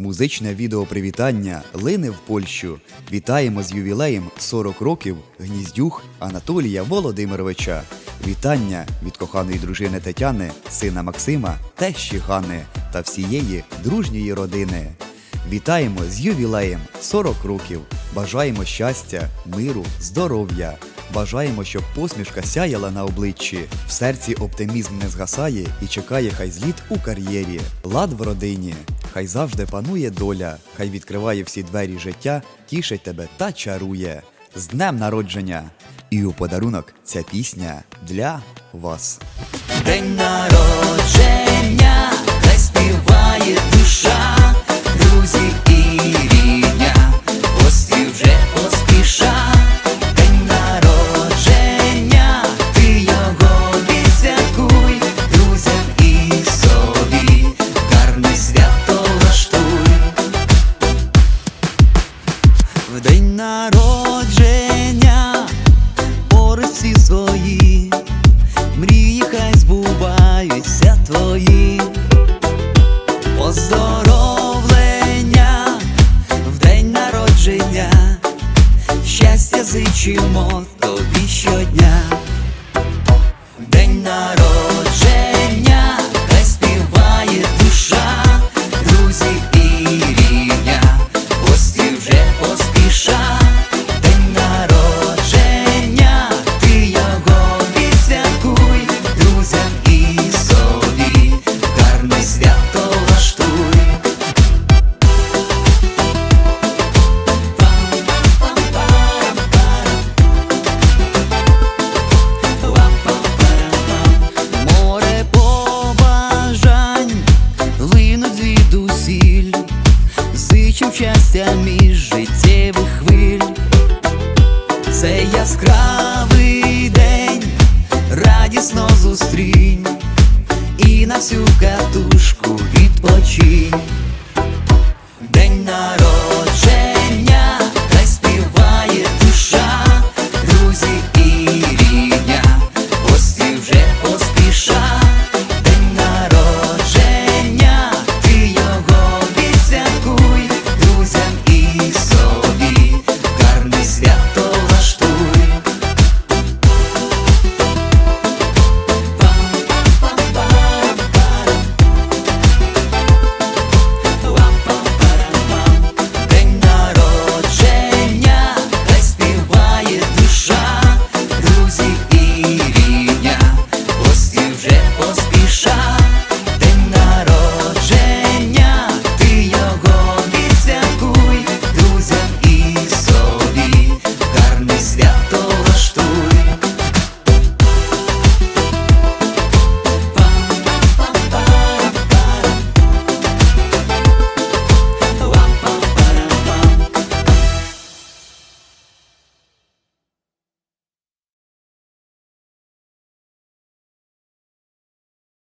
Музичне відео привітання лине в Польщу. Вітаємо з ювілеєм 40 років гніздюх Анатолія Володимировича. Вітання від коханої дружини Тетяни, сина Максима, тещі Гани та всієї дружньої родини. Вітаємо з ювілеєм 40 років. Бажаємо щастя, миру, здоров'я. Бажаємо, щоб посмішка сяяла на обличчі, в серці оптимізм не згасає і чекає хай зліт у кар'єрі, лад в родині. Хай завжди панує доля, хай відкриває всі двері життя, тішить тебе та чарує. З днем народження! І у подарунок ця пісня для вас. День народження, щастя зичимо тобі щодня. День народження, уважно зустрінь і на всю катушку відпочинь. День на